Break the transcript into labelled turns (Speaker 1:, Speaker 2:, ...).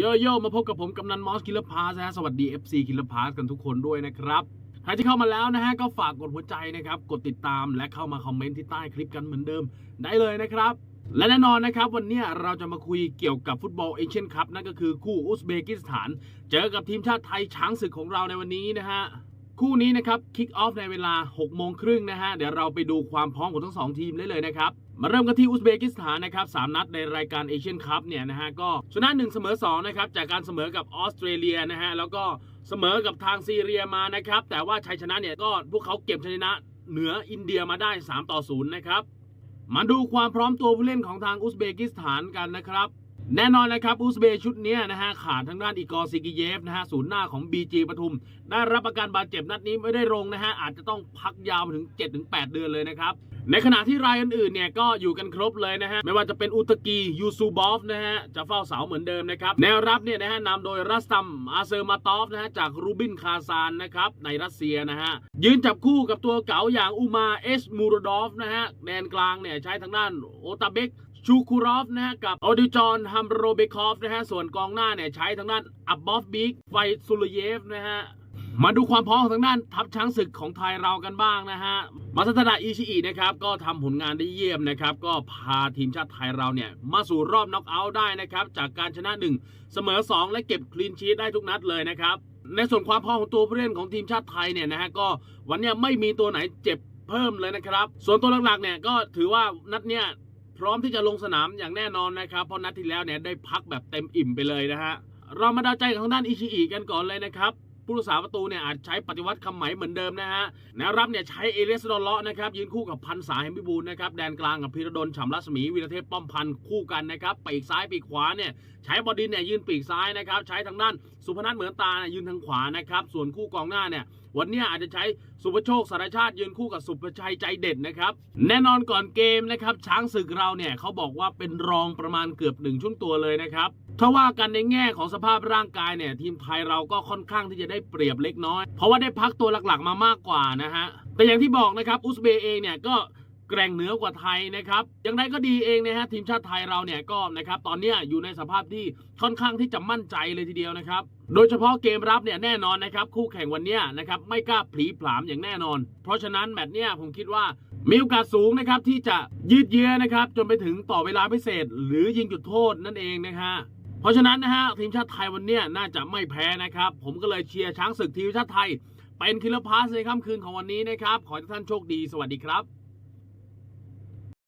Speaker 1: โยโย่มาพบกับผมกำนันมอสคิลพาสนะฮะสวัสดี FC คิลพาสกันทุกคนด้วยนะครับ ใครที่เข้ามาแล้วนะฮะ ก็ฝากกดหัวใจนะครับ กดติดตามและเข้ามาคอมเมนต์ที่ใต้คลิปกันเหมือนเดิมได้เลยนะครับ และแน่นอนนะครับ วันนี้เราจะมาคุยเกี่ยวกับฟุตบอลเอเชียนคัพนั่นก็คือคู่อุซเบกิสถาน เจอกับทีมชาติไทยช้างศึกของเราในวันนี้นะฮะ คู่นี้นะครับคิกออฟในเวลา 6 โมงครึ่งนะฮะ เดี๋ยวเราไปดูความพร้อมของทั้งสองทีมได้เลยนะครับ มาเริ่มกันที่อุซเบกิสถานนะครับสามนัดในรายการเอเชียนคัพเนี่ยนะฮะ ก็ชนะ1เสมอ2นะครับ จากการเสมอกับออสเตรเลียนะฮะ แล้วก็เสมอกับทางซีเรียมานะครับ แต่ว่าชัยชนะเนี่ยก็พวกเขาเก็บชัยชนะเหนืออินเดียมาได้ 3 ต่อ 0 นะครับ มาดูความพร้อมตัวผู้เล่นของทางอุซเบกิสถานกันนะครับ แน่นอนนะครับอุซเบย์ชุดนี้นะฮะขาดทางด้านอีกอร์ซิกิเยฟนะฮะศูนย์หน้าของ BG ปทุม ได้รับอาการบาดเจ็บนัดนี้ไม่ได้ลงนะฮะอาจจะต้องพักยาวถึง 7-8 เดือนเลยนะครับ ในขณะที่รายอื่นๆเนี่ยก็อยู่กันครบเลยนะฮะไม่ว่าจะเป็นอุตกียูซูบอฟนะฮะจะเฝ้าเสาเหมือนเดิมนะครับแนวรับเนี่ยนะฮะนำโดยรัสตัมอาเซอร์มาตอฟนะฮะจากรูบินคาซานนะครับในรัสเซียนะฮะยืนจับคู่กับตัวเก๋าอย่างอุมาเอสมูรดอฟนะฮะแดนกลางเนี่ยใช้ทางด้านโอตาเบก ชูคูรอฟนะฮะกับออดิจอนฮัมโรเบคอฟนะฮะส่วนกองหน้าเนี่ยใช้ทางด้านอับบอฟบิกไฟซูลเยฟนะฮะมาดูความพร้อมของทางด้านทัพช้างศึกของไทยเรากันบ้างนะฮะ มาสตดาอิชิอินะครับ ก็ทำผลงานได้เยี่ยมนะครับ ก็พาทีมชาติไทยเราเนี่ย มาสู่รอบน็อกเอาท์ได้นะครับ จากการชนะ 1 เสมอ 2 และเก็บคลีนชีตได้ทุกนัดเลยนะครับ ในส่วนความพร้อมของตัวผู้เล่นของทีมชาติไทยเนี่ยนะฮะ ก็วันนี้ไม่มีตัวไหนเจ็บเพิ่มเลยนะครับ ส่วนตัวหลักๆเนี่ยก็ถือว่านัดเนี้ย พร้อมที่จะลงสนามอย่างแน่นอนนะครับ เพราะนัดที่แล้วเนี่ยได้พักแบบเต็มอิ่มไปเลยนะฮะเรามาดาใจของด้านอิชิอิกันก่อนเลยนะครับ ผู้รักษาประตูเนี่ยอาจใช้ปฏิวัติคำไหมเหมือนเดิมนะฮะแนวรับเนี่ยใช้เอเลสดอลเลาะนะครับยืนคู่กับพันษาเฮมพิบูลนะครับแดนกลางกับพีระดลฉ่ำรัศมีวีรเทพป้อมพันธ์คู่กันนะครับปีกซ้ายปีกขวาเนี่ยใช้บอดินเนี่ยยืนปีกซ้ายนะครับใช้ทางด้านสุพนัทเหมือนตาเนี่ยยืนทางขวานะครับส่วนคู่กองหน้าเนี่ยวันนี้อาจจะใช้สุภโชคสารชาติยืนคู่กับสุภชัยใจเด็ดนะครับแน่นอนก่อนเกมนะครับช้างศึกเราเนี่ยเขาบอกว่าเป็นรองประมาณเกือบหนึ่งช่วงตัวเลยนะครับถ้าว่ากันในแง่ของสภาพร่างกายเนี่ยทีมไทยเราก็ค่อนข้างที่จะได้เปรียบเล็กน้อย เพราะว่าได้พักตัวหลักๆมามากกว่านะฮะ แต่อย่างที่บอกนะครับอุซเบย์เองเนี่ยก็แกร่งเหนือกว่าไทยนะครับ อย่างไรก็ดีเองนะฮะทีมชาติไทยเราเนี่ยก็นะครับตอนนี้อยู่ในสภาพที่ค่อนข้างที่จะมั่นใจเลยทีเดียวนะครับ โดยเฉพาะเกมรับเนี่ยแน่นอนนะครับคู่แข่งวันเนี้ยนะครับไม่กล้าผลีผลามอย่างแน่นอน เพราะฉะนั้นแมตช์เนี้ยผมคิดว่ามีโอกาสสูงนะครับที่จะยืดเยื้อนะครับจนไปถึงต่อเวลาพิเศษ หรือยิงจุดโทษนั่นเองนะฮะ เพราะฉะนั้นนะฮะทีมชาติไทยวันนี้น่าจะไม่แพ้นะครับ ผมก็เลยเชียร์ช้างศึกทีมชาติไทย เป็นคิลพาสในค่ำคืนของวันนี้นะครับ ขอให้ท่านโชคดี สวัสดีครับ